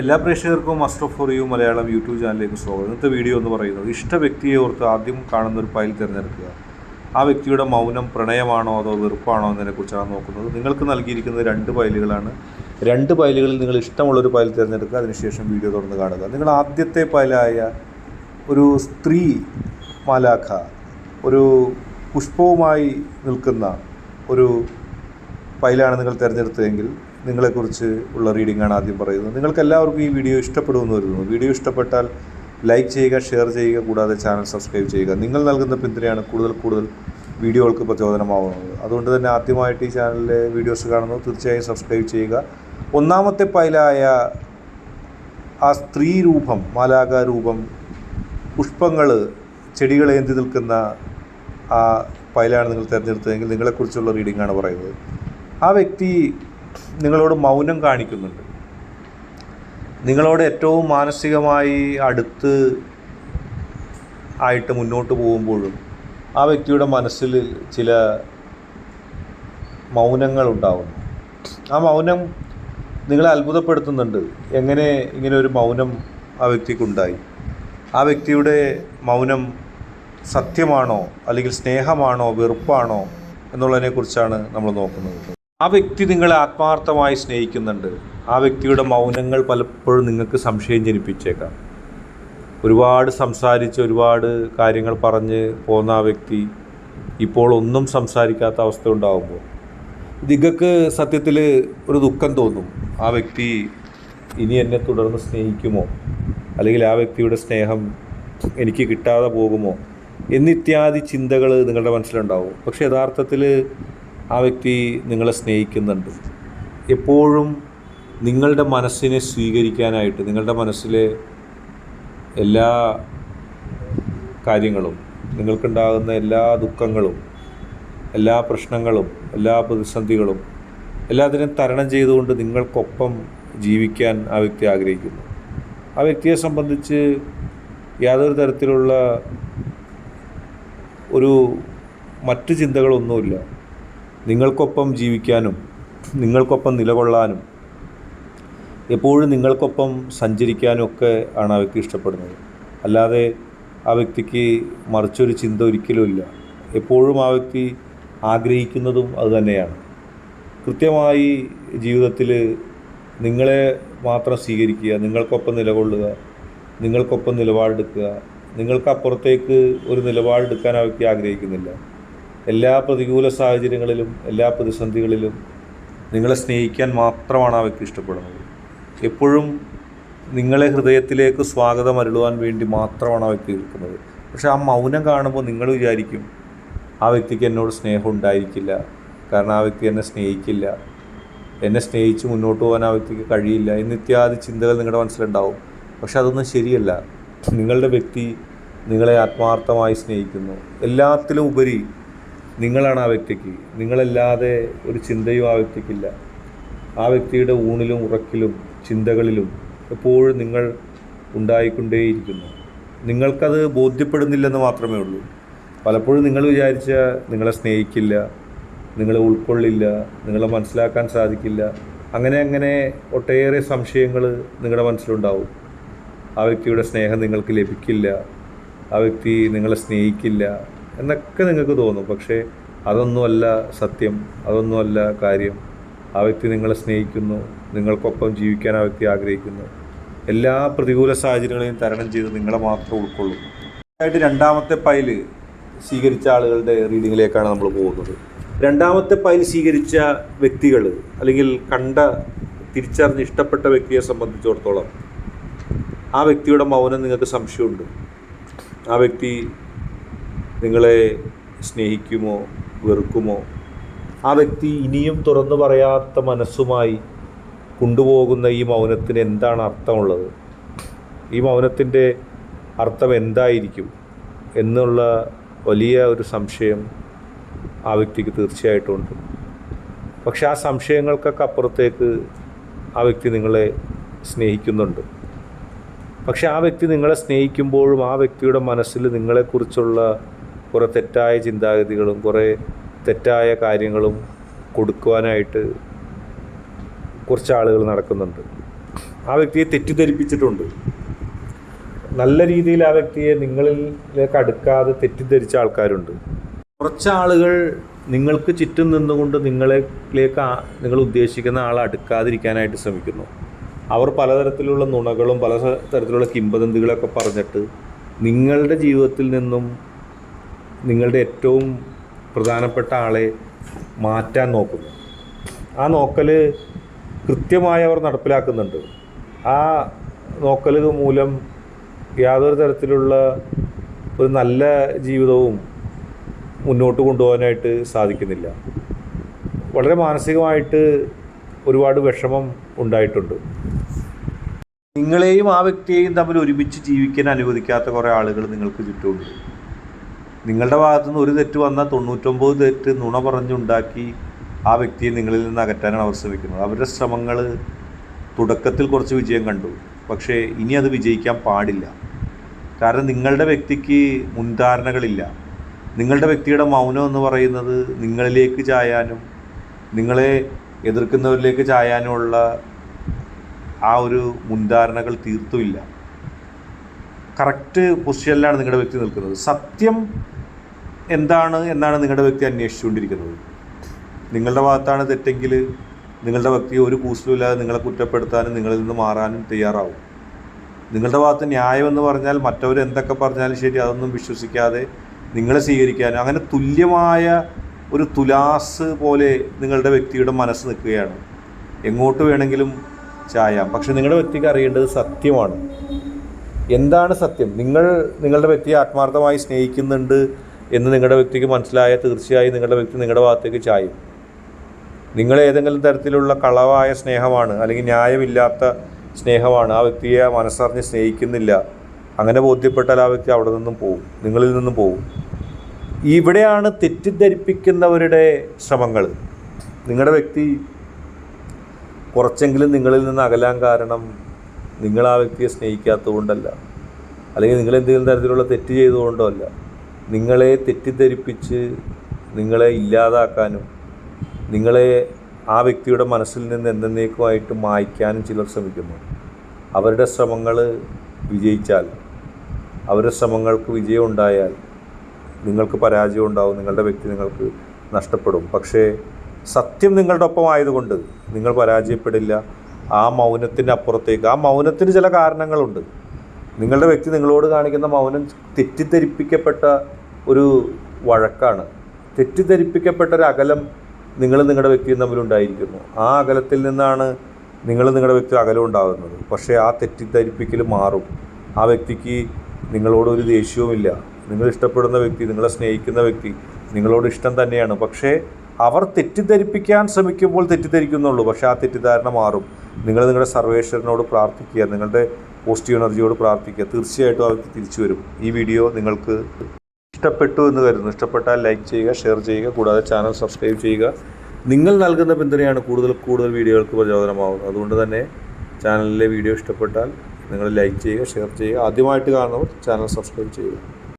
എല്ലാ പ്രേക്ഷകർക്കും master for you Malayalam YouTube ചാനലിലേക്ക് സ്വാഗതം. ഇന്നത്തെ വീഡിയോ എന്ന് പറയുന്നത് ഇഷ്ട വ്യക്തിയെ ഓർത്ത് ആദ്യം കാണുന്ന ഒരു ഫയൽ തിരഞ്ഞെടുക്കുക. ആ വ്യക്തിയുടെ മൗനം പ്രണയമാണോ അതോ വെറുപ്പാണോ എന്നതിനെക്കുറിച്ചാണ് നോക്കുന്നത്. നിങ്ങൾക്ക് നൽകിയിരിക്കുന്നത് രണ്ട് ഫയലുകളാണ്. രണ്ട് ഫയലുകളിൽ നിങ്ങൾ ഇഷ്ടമുള്ളൊരു ഫയൽ തിരഞ്ഞെടുക്കുക. അതിനുശേഷം വീഡിയോ തുടർന്ന് കാണുക. നിങ്ങൾ ആദ്യത്തെ ഫയലായ ഒരു സ്ത്രീ മാലാഖ ഒരു പുഷ്പവുമായി നിൽക്കുന്ന ഒരു ഫയലാണ് നിങ്ങൾ തിരഞ്ഞെടുത്തതെങ്കിൽ നിങ്ങളെക്കുറിച്ച് ഉള്ള റീഡിംഗ് ആണ് ആദ്യം പറയുന്നത്. നിങ്ങൾക്ക് എല്ലാവർക്കും ഈ വീഡിയോ ഇഷ്ടപ്പെടുമെന്ന് കരുതുന്നു. വീഡിയോ ഇഷ്ടപ്പെട്ടാൽ ലൈക്ക് ചെയ്യുക ഷെയർ ചെയ്യുക കൂടാതെ ചാനൽ സബ്സ്ക്രൈബ് ചെയ്യുക. നിങ്ങൾ നൽകുന്ന പിന്തുണയാണ് കൂടുതൽ കൂടുതൽ വീഡിയോകൾക്ക് പ്രചോദനമാവുന്നത്. അതുകൊണ്ട് തന്നെ ആദ്യമായിട്ട് ഈ ചാനലിലെ വീഡിയോസ് കാണുന്നു. തീർച്ചയായും സബ്സ്ക്രൈബ് ചെയ്യുക. ഒന്നാമത്തെ പൈലായ ആ സ്ത്രീ രൂപം മാലാക രൂപം പുഷ്പങ്ങൾ ചെടികൾ ഏന്തി നിൽക്കുന്ന ആ പൈലാണ് നിങ്ങൾ തിരഞ്ഞെടുത്തതെങ്കിൽ നിങ്ങളെക്കുറിച്ചുള്ള റീഡിംഗ് ആണ് പറയുന്നത്. ആ വ്യക്തി നിങ്ങളോട് മൗനം കാണിക്കുന്നുണ്ട്. നിങ്ങളോട് ഏറ്റവും മാനസികമായി അടുത്ത് ആയിട്ട് മുന്നോട്ട് പോകുമ്പോഴും ആ വ്യക്തിയുടെ മനസ്സിൽ ചില മൗനങ്ങൾ ഉണ്ടാവുന്നു. ആ മൗനം നിങ്ങളെ അത്ഭുതപ്പെടുത്തുന്നുണ്ട്. എങ്ങനെ ഇങ്ങനെ ഒരു മൗനം ആ വ്യക്തിക്കുണ്ടായി ആ വ്യക്തിയുടെ മൗനം സത്യമാണോ? അല്ലെങ്കിൽ സ്നേഹമാണോ? വെറുപ്പാണോ? എന്നുള്ളതിനെക്കുറിച്ചാണ് നമ്മൾ നോക്കുന്നത്. ആ വ്യക്തി നിങ്ങളെ ആത്മാർത്ഥമായി സ്നേഹിക്കുന്നുണ്ട്. ആ വ്യക്തിയുടെ മൗനങ്ങൾ പലപ്പോഴും നിങ്ങൾക്ക് സംശയം ജനിപ്പിച്ചേക്കാം. ഒരുപാട് സംസാരിച്ച് ഒരുപാട് കാര്യങ്ങൾ പറഞ്ഞ് പോകുന്ന ആ വ്യക്തി ഇപ്പോൾ ഒന്നും സംസാരിക്കാത്ത അവസ്ഥ ഉണ്ടാകുമ്പോൾ നിങ്ങൾക്ക് സത്യത്തിൽ ഒരു ദുഃഖം തോന്നും. ആ വ്യക്തി ഇനി എന്നെ തുടർന്ന് സ്നേഹിക്കുമോ? അല്ലെങ്കിൽ ആ വ്യക്തിയുടെ സ്നേഹം എനിക്ക് കിട്ടാതെ പോകുമോ? എന്നിത്യാദി ചിന്തകൾ നിങ്ങളുടെ മനസ്സിലുണ്ടാവും. പക്ഷേ യഥാർത്ഥത്തിൽ ആ വ്യക്തി നിങ്ങളെ സ്നേഹിക്കുന്നുണ്ട്. എപ്പോഴും നിങ്ങളുടെ മനസ്സിനെ സ്വീകരിക്കാനായിട്ട് നിങ്ങളുടെ മനസ്സിലെ എല്ലാ കാര്യങ്ങളും നിങ്ങൾക്കുണ്ടാകുന്ന എല്ലാ ദുഃഖങ്ങളും എല്ലാ പ്രശ്നങ്ങളും എല്ലാ പ്രതിസന്ധികളും എല്ലാത്തിനും തരണം ചെയ്തുകൊണ്ട് നിങ്ങൾക്കൊപ്പം ജീവിക്കാൻ ആ വ്യക്തി ആഗ്രഹിക്കുന്നു. ആ വ്യക്തിയെ സംബന്ധിച്ച് യാതൊരു തരത്തിലുള്ള ഒരു മറ്റു ചിന്തകളൊന്നുമില്ല. നിങ്ങൾക്കൊപ്പം ജീവിക്കാനും നിങ്ങൾക്കൊപ്പം നിലകൊള്ളാനും എപ്പോഴും നിങ്ങൾക്കൊപ്പം സഞ്ചരിക്കാനും ഒക്കെ ആണ് ആ വ്യക്തി ഇഷ്ടപ്പെടുന്നത്. അല്ലാതെ ആ വ്യക്തിക്ക് മറിച്ചൊരു ചിന്ത ഒരിക്കലുമില്ല എപ്പോഴും ആ വ്യക്തി ആഗ്രഹിക്കുന്നതും അതുതന്നെയാണ് കൃത്യമായി ജീവിതത്തിൽ നിങ്ങളെ മാത്രം സ്വീകരിക്കുക നിങ്ങൾക്കൊപ്പം നിലകൊള്ളുക നിങ്ങൾക്കൊപ്പം നിലപാടെടുക്കുക നിങ്ങൾക്കപ്പുറത്തേക്ക് ഒരു നിലപാടെടുക്കാൻ ആ വ്യക്തി ആഗ്രഹിക്കുന്നില്ല. എല്ലാ പ്രതികൂല സാഹചര്യങ്ങളിലും എല്ലാ പ്രതിസന്ധികളിലും നിങ്ങളെ സ്നേഹിക്കാൻ മാത്രമാണ് ആ വ്യക്തി ഇഷ്ടപ്പെടുന്നത്. എപ്പോഴും നിങ്ങളെ ഹൃദയത്തിലേക്ക് സ്വാഗതം അരുളുവാൻ വേണ്ടി മാത്രമാണ് ആ വ്യക്തി നിൽക്കുന്നത്. പക്ഷേ ആ മൗനം കാണുമ്പോൾ നിങ്ങൾ വിചാരിക്കും ആ വ്യക്തിക്ക് എന്നോട് സ്നേഹം ഉണ്ടായിരിക്കില്ല. കാരണം ആ വ്യക്തി എന്നെ സ്നേഹിക്കില്ല. എന്നെ സ്നേഹിച്ച് മുന്നോട്ട് പോകാൻ ആ വ്യക്തിക്ക് കഴിയില്ല എന്നിത്യാദി ചിന്തകൾ നിങ്ങളുടെ മനസ്സിലുണ്ടാവും. പക്ഷെ അതൊന്നും ശരിയല്ല. നിങ്ങളുടെ വ്യക്തി നിങ്ങളെ ആത്മാർത്ഥമായി സ്നേഹിക്കുന്നു. എല്ലാത്തിലും ഉപരി നിങ്ങളാണ് ആ വ്യക്തിക്ക്. നിങ്ങളല്ലാതെ ഒരു ചിന്തയും ആ വ്യക്തിക്കില്ല. ആ വ്യക്തിയുടെ ഊണിലും ഉറക്കിലും ചിന്തകളിലും എപ്പോഴും നിങ്ങൾ ഉണ്ടായിക്കൊണ്ടേയിരിക്കുന്നു. നിങ്ങൾക്കത് ബോധ്യപ്പെടുന്നില്ലെന്ന് മാത്രമേ ഉള്ളൂ. പലപ്പോഴും നിങ്ങൾ വിചാരിച്ച നിങ്ങളെ സ്നേഹിക്കില്ല നിങ്ങളെ ഉൾക്കൊള്ളില്ല നിങ്ങളെ മനസ്സിലാക്കാൻ സാധിക്കില്ല. അങ്ങനെ അങ്ങനെ ഒട്ടേറെ സംശയങ്ങൾ നിങ്ങളുടെ മനസ്സിലുണ്ടാവും. ആ വ്യക്തിയുടെ സ്നേഹം നിങ്ങൾക്ക് ലഭിക്കില്ല. ആ വ്യക്തി നിങ്ങളെ സ്നേഹിക്കില്ല. എന്നൊക്കെ നിങ്ങൾക്ക് തോന്നും. പക്ഷേ അതൊന്നുമല്ല സത്യം. അതൊന്നുമല്ല കാര്യം. ആ വ്യക്തി നിങ്ങളെ സ്നേഹിക്കുന്നു. നിങ്ങൾക്കൊപ്പം ജീവിക്കാൻ ആ വ്യക്തി ആഗ്രഹിക്കുന്നു. എല്ലാ പ്രതികൂല സാഹചര്യങ്ങളെയും തരണം ചെയ്ത് നിങ്ങളെ മാത്രം ഉൾക്കൊള്ളും. ആയിട്ട് രണ്ടാമത്തെ പൈൽ സ്വീകരിച്ച ആളുകളുടെ റീഡിങ്ങിലേക്കാണ് നമ്മൾ പോകുന്നത്. രണ്ടാമത്തെ പൈൽ സ്വീകരിച്ച വ്യക്തികൾ അല്ലെങ്കിൽ കണ്ട തിരിച്ചറിഞ്ഞ് ഇഷ്ടപ്പെട്ട വ്യക്തിയെ സംബന്ധിച്ചിടത്തോളം ആ വ്യക്തിയുടെ മൗനം നിങ്ങൾക്ക് സംശയമുണ്ട്. ആ വ്യക്തി നിങ്ങളെ സ്നേഹിക്കുമോ വെറുക്കുമോ? ആ വ്യക്തി ഇനിയും തുറന്നു പറയാത്ത മനസ്സുമായി കൊണ്ടുപോകുന്ന ഈ മൗനത്തിന് എന്താണ് അർത്ഥമുള്ളത്? ഈ മൗനത്തിന്റെ അർത്ഥം എന്തായിരിക്കും എന്നുള്ള വലിയ ഒരു സംശയം ആ വ്യക്തിക്ക് തീർച്ചയായിട്ടും ഉണ്ട് പക്ഷെ ആ സംശയങ്ങൾക്കൊക്കെ അപ്പുറത്തേക്ക് ആ വ്യക്തി നിങ്ങളെ സ്നേഹിക്കുന്നുണ്ട്. പക്ഷെ ആ വ്യക്തി നിങ്ങളെ സ്നേഹിക്കുമ്പോഴും ആ വ്യക്തിയുടെ മനസ്സിൽ നിങ്ങളെക്കുറിച്ചുള്ള കുറേ തെറ്റായ ചിന്താഗതികളും കുറേ തെറ്റായ കാര്യങ്ങളും കൊടുക്കുവാനായിട്ട് കുറച്ച് ആളുകൾ നടക്കുന്നുണ്ട്. ആ വ്യക്തിയെ തെറ്റിദ്ധരിപ്പിച്ചിട്ടുണ്ട്. നല്ല രീതിയിൽ ആ വ്യക്തിയെ നിങ്ങളിലേക്ക് അടുക്കാതെ തെറ്റിദ്ധരിച്ച ആൾക്കാരുണ്ട്. കുറച്ച് ആളുകൾ നിങ്ങൾക്ക് ചുറ്റും നിന്നുകൊണ്ട് നിങ്ങളിലേക്ക് നിങ്ങൾ ഉദ്ദേശിക്കുന്ന ആളെ അടുക്കാതിരിക്കാനായിട്ട് ശ്രമിക്കുന്നു. അവർ പലതരത്തിലുള്ള നുണകളും പല തരത്തിലുള്ള കിംബദന്തികളൊക്കെ പറഞ്ഞിട്ട് നിങ്ങളുടെ ജീവിതത്തിൽ നിന്നും നിങ്ങളുടെ ഏറ്റവും പ്രധാനപ്പെട്ട ആളെ മാറ്റാൻ നോക്കുന്നു. ആ നോക്കൽ കൃത്യമായി അവർ നടപ്പിലാക്കുന്നുണ്ട്. ആ നോക്കൽ മൂലം യാതൊരു തരത്തിലുള്ള ഒരു നല്ല ജീവിതവും മുന്നോട്ട് കൊണ്ടുപോകാനായിട്ട് സാധിക്കുന്നില്ല. വളരെ മാനസികമായിട്ട് ഒരുപാട് വിഷമം ഉണ്ടായിട്ടുണ്ട്. നിങ്ങളെയും ആ വ്യക്തിയെയും തമ്മിൽ ഒരുമിച്ച് ജീവിക്കാൻ അനുവദിക്കാത്ത കുറേ ആളുകൾ നിങ്ങൾക്ക് ചുറ്റുമുണ്ട്. നിങ്ങളുടെ ഭാഗത്തുനിന്ന് ഒരു തെറ്റ് വന്നാൽ തൊണ്ണൂറ്റൊമ്പത് തെറ്റ് നുണ പറഞ്ഞുണ്ടാക്കി ആ വ്യക്തിയെ നിങ്ങളിൽ നിന്ന് അകറ്റാനാണ് അവർ ശ്രമിക്കുന്നത്. അവരുടെ ശ്രമങ്ങൾ തുടക്കത്തിൽ കുറച്ച് വിജയം കണ്ടു. പക്ഷേ ഇനി അത് വിജയിക്കാൻ പാടില്ല. കാരണം നിങ്ങളുടെ വ്യക്തിക്ക് മുൻധാരണകളില്ല. നിങ്ങളുടെ വ്യക്തിയുടെ മൗനം എന്ന് പറയുന്നത് നിങ്ങളിലേക്ക് ചായാനും നിങ്ങളെ എതിർക്കുന്നവരിലേക്ക് ചായാനുമുള്ള ആ ഒരു മുൻധാരണകൾ തീർത്തുമില്ല. കറക്റ്റ് പൊസിഷനിലാണ് നിങ്ങളുടെ വ്യക്തി നിൽക്കുന്നത്. സത്യം എന്താണ് എന്നാണ് നിങ്ങളുടെ വ്യക്തി അന്വേഷിച്ചുകൊണ്ടിരിക്കുന്നത്? നിങ്ങളുടെ ഭാഗത്താണ് തെറ്റെങ്കിൽ നിങ്ങളുടെ വ്യക്തിയെ ഒരു കൂസലുമില്ലാതെ നിങ്ങളെ കുറ്റപ്പെടുത്താനും നിങ്ങളിൽ നിന്ന് മാറാനും തയ്യാറാവും. നിങ്ങളുടെ ഭാഗത്ത് ന്യായം എന്ന് പറഞ്ഞാൽ മറ്റവർ എന്തൊക്കെ പറഞ്ഞാലും ശരി അതൊന്നും വിശ്വസിക്കാതെ നിങ്ങളെ സ്വീകരിക്കാനും അങ്ങനെ തുല്യമായ ഒരു തുലാസ് പോലെ നിങ്ങളുടെ വ്യക്തിയുടെ മനസ്സ് നിൽക്കുകയാണ്. എങ്ങോട്ട് വേണമെങ്കിലും ചായാം. പക്ഷെ നിങ്ങളുടെ വ്യക്തിക്ക് അറിയേണ്ടത് സത്യമാണ്. എന്താണ് സത്യം? നിങ്ങൾ നിങ്ങളുടെ വ്യക്തിയെ ആത്മാർത്ഥമായി സ്നേഹിക്കുന്നുണ്ട് എന്ന് നിങ്ങളുടെ വ്യക്തിക്ക് മനസ്സിലായ തീർച്ചയായും നിങ്ങളുടെ വ്യക്തി നിങ്ങളുടെ ഭാഗത്തേക്ക് ചായും. നിങ്ങൾ ഏതെങ്കിലും തരത്തിലുള്ള കളവായ സ്നേഹമാണ് അല്ലെങ്കിൽ ന്യായമില്ലാത്ത സ്നേഹമാണ് ആ വ്യക്തിയെ മനസ്സറിഞ്ഞ് സ്നേഹിക്കുന്നില്ല. അങ്ങനെ ബോധ്യപ്പെട്ടാൽ ആ വ്യക്തി അവിടെ നിന്നും പോവും നിങ്ങളിൽ നിന്നും പോവും. ഇവിടെയാണ് തെറ്റിദ്ധരിപ്പിക്കുന്നവരുടെ ശ്രമങ്ങൾ. നിങ്ങളുടെ വ്യക്തി കുറച്ചെങ്കിലും നിങ്ങളിൽ നിന്ന് അകലാൻ കാരണം നിങ്ങൾ ആ വ്യക്തിയെ സ്നേഹിക്കാത്തതുകൊണ്ടല്ല. അല്ലെങ്കിൽ നിങ്ങൾ എന്തെങ്കിലും തരത്തിലുള്ള തെറ്റ് ചെയ്തുകൊണ്ടോ അല്ല. നിങ്ങളെ തെറ്റിദ്ധരിപ്പിച്ച് നിങ്ങളെ ഇല്ലാതാക്കാനും നിങ്ങളെ ആ വ്യക്തിയുടെ മനസ്സിൽ നിന്ന് എന്തെന്നേക്കുമായിട്ട് മായ്ക്കാനും ചിലർ ശ്രമിക്കുന്നു. അവരുടെ ശ്രമങ്ങൾ വിജയിച്ചാൽ അവരുടെ ശ്രമങ്ങൾക്ക് വിജയം ഉണ്ടായാൽ നിങ്ങൾക്ക് പരാജയം ഉണ്ടാവും നിങ്ങളുടെ വ്യക്തി നിങ്ങൾക്ക് നഷ്ടപ്പെടും. പക്ഷേ സത്യം നിങ്ങളുടെ ഒപ്പം ആയതുകൊണ്ട് നിങ്ങൾ പരാജയപ്പെടില്ല. ആ മൗനത്തിന്റെ അപ്പുറത്തേക്ക് ആ മൗനത്തിന് ചില കാരണങ്ങളുണ്ട്. നിങ്ങളുടെ വ്യക്തി നിങ്ങളോട് കാണിക്കുന്ന മൗനം തെറ്റിദ്ധരിപ്പിക്കപ്പെട്ട ഒരു വഴക്കാണ്. തെറ്റിദ്ധരിപ്പിക്കപ്പെട്ട ഒരു അകലം നിങ്ങൾ നിങ്ങളുടെ വ്യക്തിയും തമ്മിലുണ്ടായിരിക്കുന്നു ആ അകലത്തിൽ നിന്നാണ് നിങ്ങൾ നിങ്ങളുടെ വ്യക്തി അകലം ഉണ്ടാകുന്നത്. പക്ഷേ ആ തെറ്റിദ്ധരിപ്പിക്കൽ മാറും. ആ വ്യക്തിക്ക് നിങ്ങളോട് ഒരു ദേഷ്യവുമില്ല. നിങ്ങൾ ഇഷ്ടപ്പെടുന്ന വ്യക്തി നിങ്ങളെ സ്നേഹിക്കുന്ന വ്യക്തി നിങ്ങളോട് ഇഷ്ടം തന്നെയാണ്. പക്ഷേ അവർ തെറ്റിദ്ധരിപ്പിക്കാൻ ശ്രമിക്കുമ്പോൾ തെറ്റിദ്ധരിക്കുന്നുള്ളൂ. പക്ഷേ ആ തെറ്റിദ്ധാരണ മാറും. നിങ്ങൾ നിങ്ങളുടെ സർവേശ്വരനോട് പ്രാർത്ഥിക്കുക. നിങ്ങളുടെ പോസിറ്റീവ് എനർജിയോട് പ്രാർത്ഥിക്കുക. തീർച്ചയായിട്ടും അവർക്ക് തിരിച്ചു വരും. ഈ വീഡിയോ നിങ്ങൾക്ക് ഇഷ്ടപ്പെട്ടു എന്ന് കരുതുന്നു. ഇഷ്ടപ്പെട്ടാൽ ലൈക്ക് ചെയ്യുക ഷെയർ ചെയ്യുക കൂടാതെ ചാനൽ സബ്സ്ക്രൈബ് ചെയ്യുക. നിങ്ങൾ നൽകുന്ന പിന്തുണയാണ് കൂടുതൽ കൂടുതൽ വീഡിയോകൾക്ക് പ്രചോദനമാവുന്നത്. അതുകൊണ്ട് തന്നെ ചാനലിലെ വീഡിയോ ഇഷ്ടപ്പെട്ടാൽ നിങ്ങൾ ലൈക്ക് ചെയ്യുക ഷെയർ ചെയ്യുക. ആദ്യമായിട്ട് കാണുന്നവർ ചാനൽ സബ്സ്ക്രൈബ് ചെയ്യുക.